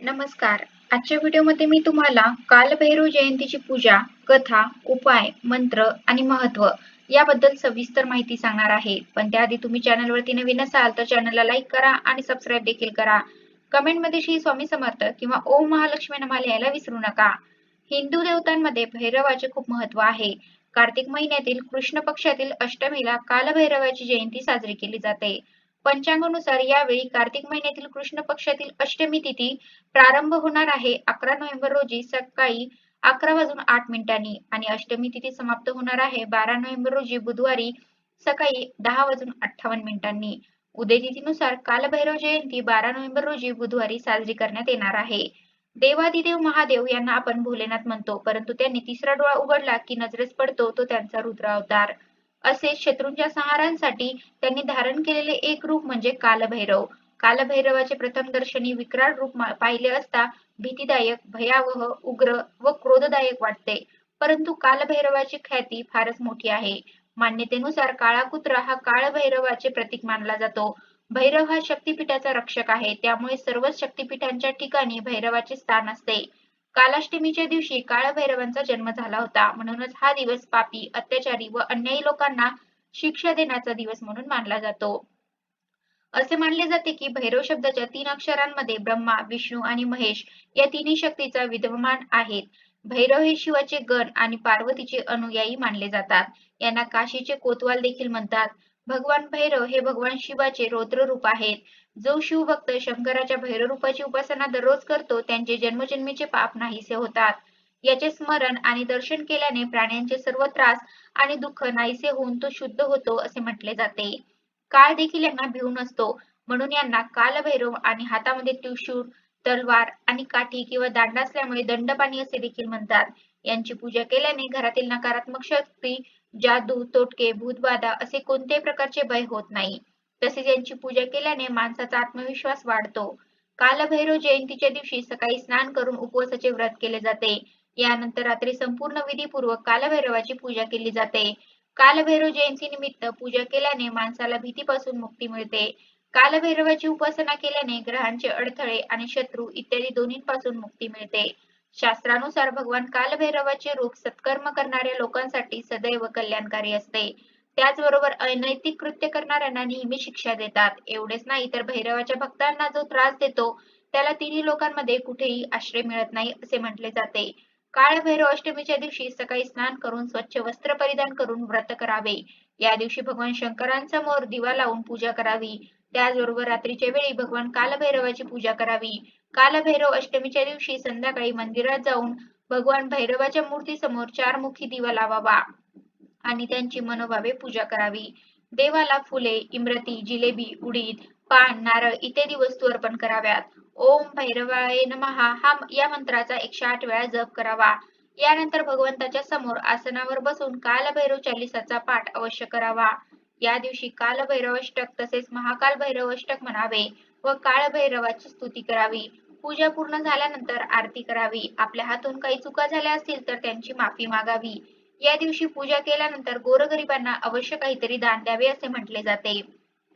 नमस्कार. आजच्या व्हिडिओमध्ये मी तुम्हाला कालभैरव जयंतीची पूजा कथा उपाय मंत्र आणि महत्त्व याबद्दल सविस्तर माहिती सांगणार आहे. पण त्याआधी तुम्ही चॅनलवरती नवीन असाल तर चॅनलला लाईक करा आणि सबस्क्राईब देखील करा. कमेंटमध्ये श्री स्वामी समर्थ किंवा ओम महालक्ष्मी नमा लिहायला विसरू नका. हिंदू देवतांमध्ये भैरवाचे खूप महत्त्व आहे. कार्तिक महिन्यातील कृष्ण पक्षातील अष्टमीला कालभैरवाची जयंती साजरी केली जाते. पंचांगानुसार यावेळी कार्तिक महिन्यातील कृष्ण पक्षातील अष्टमी तिथी प्रारंभ होणार आहे. अकरा नोव्हेंबर रोजी सकाळी अकरा वाजून आठ मिनिटांनी आणि अष्टमी तिथी समाप्त होणार आहे. बारा नोव्हेंबर रोजी बुधवारी सकाळी दहा वाजून अठ्ठावन्न मिनिटांनी उदय तिथीनुसार कालभैरव जयंती बारा नोव्हेंबर रोजी बुधवारी साजरी करण्यात येणार आहे. देवादिदेव महादेव यांना आपण भोलेनाथ म्हणतो परंतु त्यांनी तिसरा डोळा उघडला की नजरेस पडतो तो त्यांचा रुद्र अवतार. असे शत्रूंच्या संहारांसाठी त्यांनी धारण केलेले एक रूप म्हणजे कालभैरव. कालभैरवाचे प्रथम दर्शनी विकराळ रूप पाहिले असता भीतीदायक भयावह उग्र व क्रोधदायक वाटते. परंतु कालभैरवाची ख्याती फारच मोठी आहे. मान्यतेनुसार काळा कुत्रा हा काळभैरवाचे प्रतीक मानला जातो. भैरव हा शक्तीपीठाचा रक्षक आहे. त्यामुळे सर्वच शक्तीपीठांच्या ठिकाणी भैरवाचे स्थान असते. कालाष्टमीच्या दिवशी काळभैरवांचा जन्म झाला होता. म्हणूनच हा दिवस पापी अत्याचारी व अन्यायी लोकांना शिक्षा देण्याचा दिवस म्हणून मानला जातो. असे मानले जाते की भैरव शब्दाच्या तीन अक्षरांमध्ये ब्रह्मा विष्णू आणि महेश या तिन्ही शक्तीचा विद्यमान आहेत. भैरव हे शिवाचे गण आणि पार्वतीचे अनुयायी मानले जातात. यांना काशीचे कोतवाल देखील म्हणतात. भगवान भैरव हे भगवान शिवाचे रौद्र रूप आहेत. जो शिवभक्त शंकराच्या भैरवरूपाची उपासना दररोज करतो त्यांचे जन्मजन्मीचे पाप नाहीसे होतात. याचे स्मरण आणि दर्शन केल्याने प्राण्यांचे सर्व त्रास आणि दुःख नाहीसे होऊन तो शुद्ध होतो असे म्हटले जाते. काळ देखील यांना भिवून असतो. म्हणून यांना कालभैरव आणि हातामध्ये त्रिशूळ तलवार आणि काठी किंवा दांड असल्यामुळे दंडपाणी असे देखील म्हणतात. यांची पूजा केल्याने घरातील नकारात्मक शक्ती जादू तोटके भूतबाधा असे कोणत्याही प्रकारचे भय होत नाही. तसेच यांची पूजा केल्याने माणसाचा आत्मविश्वास वाढतो. कालभैरव जयंतीच्या दिवशी सकाळी स्नान करून उपवासाचे व्रत केले जाते. यानंतर रात्री संपूर्ण विधीपूर्वक कालभैरवाची पूजा केली जाते. कालभैरव जयंती निमित्त पूजा केल्याने माणसाला भीतीपासून मुक्ती मिळते. कालभैरवाची उपासना केल्याने ग्रहांचे अडथळे आणि शत्रू इत्यादी दोन्हीपासून मुक्ती मिळते. शास्त्रानुसार भगवान कालभैरवाचे रूप सत्कर्म करणाऱ्या लोकांसाठी सदैव कल्याणकारी असते. त्याचबरोबर अनैतिक कृत्य करणाऱ्यांना नेहमी शिक्षा देतात. एवढेच नाही तर भैरवाच्या भक्तांना जो त्रास देतो त्याला तिन्ही लोकांमध्ये कुठेही आश्रय मिळत नाही असे म्हटले जाते. काळ भैरव अष्टमीच्या दिवशी सकाळी स्नान करून स्वच्छ वस्त्र परिधान करून व्रत करावे. या दिवशी भगवान शंकरांसमोर दिवा लावून पूजा करावी. त्याचबरोबर रात्रीच्या वेळी भगवान कालभैरवाची पूजा करावी. कालभैरव अष्टमीच्या दिवशी संध्याकाळी मंदिरात जाऊन भगवान भैरवाच्या मूर्ती समोर चार मुखी दिवा लावावा. आणि त्यांची मनोभावे पूजा करावी. देवाला फुले इमरती जिलेबी उडीद पान नारळ इत्यादी वस्तू अर्पण कराव्यात. ओम भैरवाय नमहा. हा या मंत्राचा एकशे आठ वेळा जप करावा. यानंतर भगवंताच्या समोर आसनावर बसून कालभैरव चालिसाचा पाठ अवश्य करावा. या दिवशी कालभैरवष्टक तसेच महाकाल भैरवष्टक म्हणावे व काळभैरवाची स्तुती करावी. पूजा पूर्ण झाल्यानंतर आरती करावी. आपल्या हातून काही चुका झाल्या असतील तर त्यांची माफी मागावी. या दिवशी पूजा केल्यानंतर गोरगरिबांना अवश्य काहीतरी दान द्यावे असे म्हटले जाते.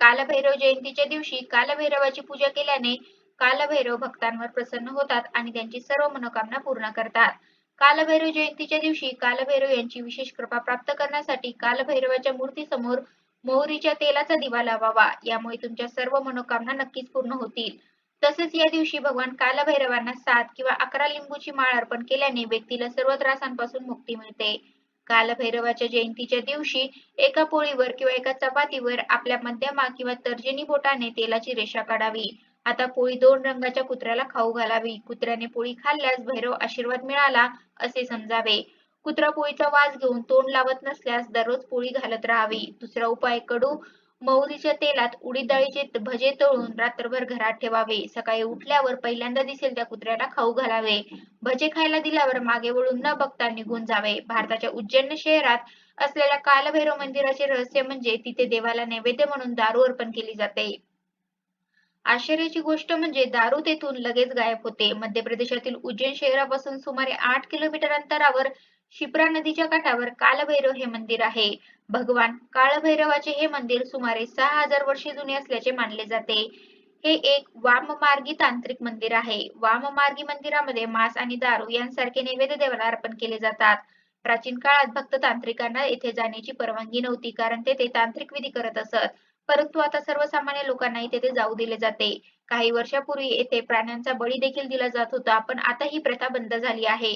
कालभैरव जयंतीच्या दिवशी कालभैरवाची पूजा केल्याने कालभैरव भक्तांवर प्रसन्न होतात आणि त्यांची सर्व मनोकामना पूर्ण करतात. कालभैरव जयंतीच्या दिवशी कालभैरव यांची विशेष कृपा प्राप्त करण्यासाठी कालभैरवाच्या मूर्ती समोर मोहरीच्या तेलाचा दिवा लावावा. यामुळे तुमच्या सर्व मनोकामना नक्कीच पूर्ण होतील. तसेच या दिवशी भगवान कालभैरवांना सात किंवा अकरा लिंबूची माळ अर्पण केल्याने व्यक्तीला सर्व त्रासांपासून मुक्ती मिळते. कालभैरवाच्या जयंतीच्या दिवशी एका पोळीवर किंवा एका चपातीवर आपल्या मध्यमा किंवा तर्जनी बोटाने तेलाची रेषा काढावी. आता पोळी दोन रंगाच्या कुत्र्याला खाऊ घालावी. कुत्र्याने पोळी खाल्ल्यास भैरव आशीर्वाद मिळाला असे समजावे. कुत्रा पोळीचा वास घेऊन तोंड लावत नसल्यास दररोज पोळी घालत राहावी. दुसरा उपाय कडू मोहरीच्या तेलात उडीद डाळीचे भजे तळून रात्रभर घरात ठेवावे. सकाळी उठल्यावर पहिल्यांदा दिसेल त्या कुत्र्याला खाऊ घालावे. भजे खायला दिल्यावर मागे वळून न बघता निघून जावे. भारताच्या उज्जैन शहरात असलेल्या कालभैरव मंदिराचे रहस्य म्हणजे तिथे देवाला नैवेद्य म्हणून दारू अर्पण केली जाते. आश्चर्याची गोष्ट म्हणजे दारू तेथून लगेच गायब होते. मध्य प्रदेशातील उज्जैन शहरापासून सुमारे आठ किलोमीटर अंतरावर शिप्रा नदीच्या काठावर कालभैरव हे मंदिर आहे. भगवान काळभैरवाचे हे मंदिर सुमारे सहा हजार वर्षे जुने असल्याचे मानले जाते. हे एक वाममार्गी तांत्रिक मंदिर आहे. वाममार्गी मंदिरामध्ये मांस आणि दारू यांसारखे नैवेद्य देवाला अर्पण केले जातात. प्राचीन काळात भक्त तांत्रिकांना येथे जाण्याची परवानगी नव्हती कारण ते ते तांत्रिक विधी करत असत. परंतु आता सर्वसामान्य लोकांनाही तेथे जाऊ दिले जाते. काही वर्षापूर्वी येथे प्राण्यांचा बळी देखील दिला जात होता पण आता ही प्रथा बंद झाली आहे.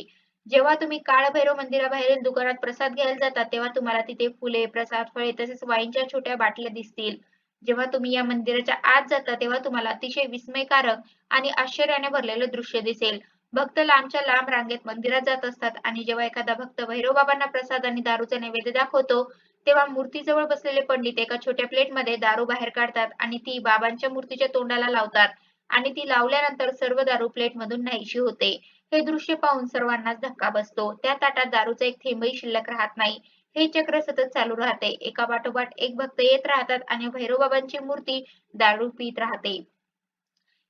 जेव्हा तुम्ही काळभैरव मंदिराबाहेरील दुकानात प्रसाद घ्यायला जाता तेव्हा तुम्हाला तिथे फुले प्रसाद फळे तसेच वाईनच्या छोट्या बाटल्या दिसतील. जेव्हा तुम्ही या मंदिराच्या आत जाता तेव्हा तुम्हाला अतिशय विस्मयकारक आणि आश्चर्याने भरलेलं दृश्य दिसेल. भक्त लांबच्या लांब रांगेत मंदिरात जात असतात आणि जेव्हा एखादा भक्त भैरव बाबांना प्रसाद आणि दारूचा नैवेद्य दाखवतो तेव्हा मूर्तीजवळ बसलेले पंडित एका छोट्या प्लेटमध्ये दारू बाहेर काढतात आणि ती बाबांच्या मूर्तीच्या तोंडाला लावतात. आणि ती लावल्यानंतर सर्व दारू प्लेट मधून नाहीशी होते. हे दृश्य पाहून सर्वांनाच धक्का बसतो. त्या ताटात दारूचा एक थेंबही शिल्लक राहत नाही. हे चक्र सतत चालू राहते. एका पाठोपाठ एक भक्त येत राहतात आणि भैरवबाबांची मूर्ती दारू पित राहते.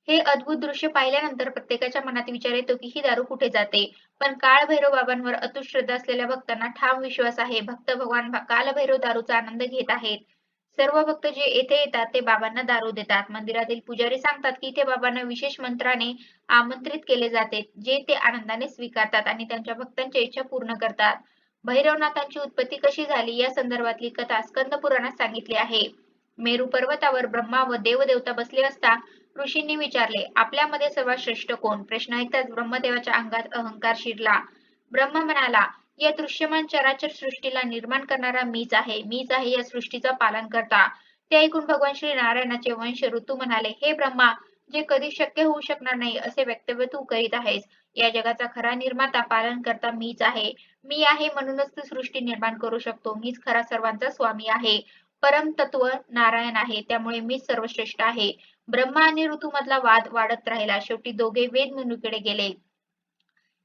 हे अद्भुत दृश्य पाहिल्यानंतर प्रत्येकाच्या मनात विचार येतो की ही दारू कुठे जाते? पण काळ भैरव बाबांवर अतुट श्रद्धा असलेल्या भक्तांना ठाम विश्वास आहे. भक्त भगवान काल भैरव दारूचा आनंद घेत आहेत. सर्व भक्त जे येथे येतात ते बाबांना दारू देतात. मंदिरातील पुजारी सांगतात की इथे बाबांना विशेष मंत्राने आमंत्रित केले जाते जे ते आनंदाने स्वीकारतात आणि त्यांच्या भक्तांच्या इच्छा पूर्ण करतात. भैरवनाथांची उत्पत्ती कशी झाली? या संदर्भातली कथा स्कंद पुराणात सांगितली आहे. मेरू पर्वतावर ब्रह्मा व देवदेवता बसले असता ऋषींनी विचारले आपल्यामध्ये सर्वात श्रेष्ठ कोण? प्रश्न ऐकताच ब्रह्मदेवाच्या अंगात अहंकार शिरला. ब्रह्म म्हणाला या दृश्यमान चराचर सृष्टीला निर्माण करणारा मीच आहे. मीच आहे या सृष्टीचा पालन करता. ते ऐकून भगवान श्री नारायणाचे वंश ऋतू म्हणाले हे ब्रह्मा जे कधी शक्य होऊ शकणार नाही असे वक्तव्य तू करीत आहेस. या जगाचा खरा निर्माता पालन करता मीच आहे. मी आहे म्हणूनच तू सृष्टी निर्माण करू शकतो. मीच खरा सर्वांचा स्वामी आहे. परमतत्व नारायण आहे त्यामुळे मी सर्वश्रेष्ठ आहे. ब्रह्मा आणि ऋतू मधला वाद वाढत राहिला. शेवटी दोघे वेद मुनीकडे गेले.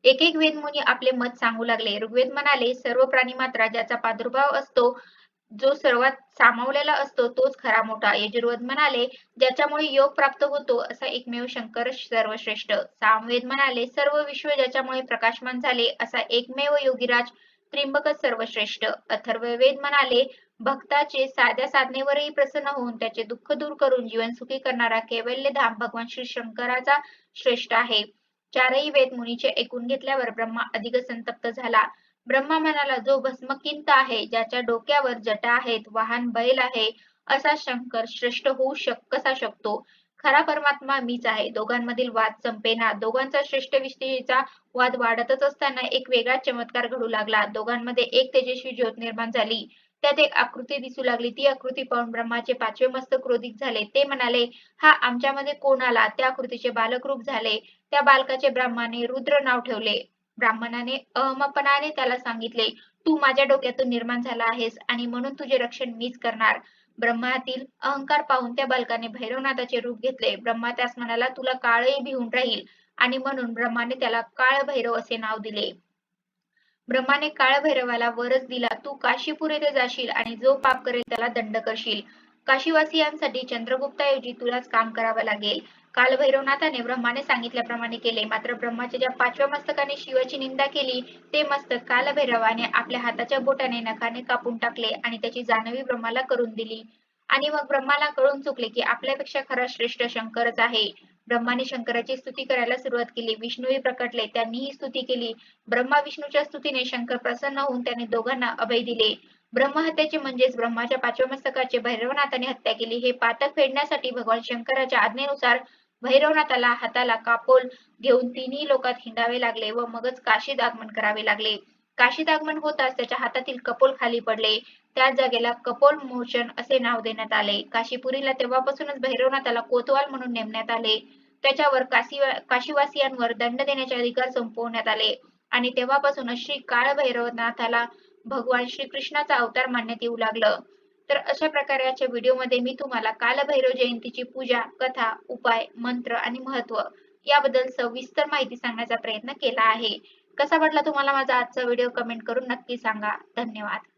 एक एक वेद मुनी आपले मत सांगू लागले. ऋग्वेद म्हणाले सर्व प्राणी मात्रा ज्याचा प्रादुर्भाव असतो जो सर्वात सामावलेला असतो तोच खरा मोठा. यजुर्वेद म्हणाले ज्याच्यामुळे योग प्राप्त होतो असा एकमेव शंकर सर्वश्रेष्ठ. सामवेद म्हणाले सर्व विश्व ज्याच्यामुळे प्रकाशमान झाले असा एकमेव योगीराज त्रिंबकच सर्वश्रेष्ठ. अथर्ववेद म्हणाले भक्ताचे साध्या साधनेवरही प्रसन्न होऊन त्याचे दुःख दूर करून जीवन सुखी करणारा कैवल्यधाम भगवान श्री शंकराचा श्रेष्ठ आहे. चारही वेद मुनीचे ऐकून घेतल्यावर ब्रह्मा अधिक संतप्त झाला. ब्रह्मा म्हणाला जो भस्मकिंत आहे ज्याच्या डोक्यावर जटा आहेत वाहन बैल आहे असा शंकर श्रेष्ठ होऊ शक कसा शकतो? खरा परमात्मा मीच आहे. दोघांमधील वाद संपेना दोघांचा श्रेष्ठ विषयीचा वाद वाढतच असताना एक वेगळा चमत्कार घडू लागला. दोघांमध्ये एक तेजस्वी ज्योत निर्माण झाली. त्यात एक आकृती दिसू लागली. ती आकृती पाहून ब्रह्माचे पाचवे मस्त क्रोधित झाले. ते म्हणाले हा आमच्यामध्ये कोण आला? त्या आकृतीचे बालक रूप झाले. त्या बालकाचे ब्राह्मणाने रुद्र नाव ठेवले. ब्राह्मणाने अहमपणाने त्याला सांगितले तू माझ्या डोक्यातून निर्माण झाला आहेस आणि म्हणून तुझे रक्षण मीच करणार. ब्रह्मातील अहंकार पाहून त्या बालकाने भैरवनाथाचे रूप घेतले. ब्रह्मा त्यास म्हणाला तुला काळही भिवून राहील. आणि म्हणून ब्रह्माने त्याला काळ भैरव असे नाव दिले. ब्रह्माने काळभैरवाला वरच दिला तू काशीपुर येथे जाशील आणि जो पाप करेल त्याला दंड करशील. काशीवासियांसाठी चंद्रगुप्ताऐवजी तुलाच काम करावं लागेल. कालभैरवनाथाने ब्रह्माने सांगितल्याप्रमाणे केले मात्र ब्रह्माच्या ज्या पाचव्या मस्तकाने शिवाची निंदा केली ते मस्तक कालभैरवाने आपल्या हाताच्या बोटाने नखाने कापून टाकले आणि त्याची जाणवी ब्रह्माला करून दिली. आणि मग ब्रह्माला कळून चुकले की आपल्यापेक्षा खरा श्रेष्ठ शंकरच आहे. ब्रह्माने शंकराची स्तुती करायला सुरुवात केली. विष्णूही प्रकटले. त्यांनीही स्तुती केली. ब्रह्मा विष्णूच्या स्तुतीने शंकर प्रसन्न होऊन त्याने दोघांना अभय दिले. ब्रह्महत्याचे म्हणजेच ब्रह्माच्या पाचव्या मस्तकाचे भैरवनाथाने हत्या केली. हे पातक फेडण्यासाठी भगवान शंकराच्या आज्ञेनुसार भैरवनाथाला हाताला कापोल घेऊन तिन्ही लोकात हिंडावे लागले व मगच काशीत आगमन करावे लागले. काशीत आगमन होताच त्याच्या हातातील कपोल खाली पडले. त्या जागेला कपोल मोचन असे नाव देण्यात आले. काशीपुरीला तेव्हापासूनच भैरवनाथाला कोतवाल म्हणून नेमण्यात आले. त्याच्यावर काशी काशीवासियांवर दंड देण्याचे अधिकार संपवण्यात आले. आणि तेव्हापासूनच श्री काळभैरवनाथाला भगवान श्री कृष्णाचा अवतार मानण्यात येऊ लागलं. तर अशा प्रकारे आजच्या व्हिडिओमध्ये मी तुम्हाला कालभैरव जयंतीची पूजा कथा उपाय मंत्र आणि महत्त्व याबद्दल सविस्तर माहिती सांगण्याचा प्रयत्न केला आहे. कसा वाटला तुम्हाला माझा आजचा व्हिडिओ? कमेंट करून नक्की सांगा. धन्यवाद.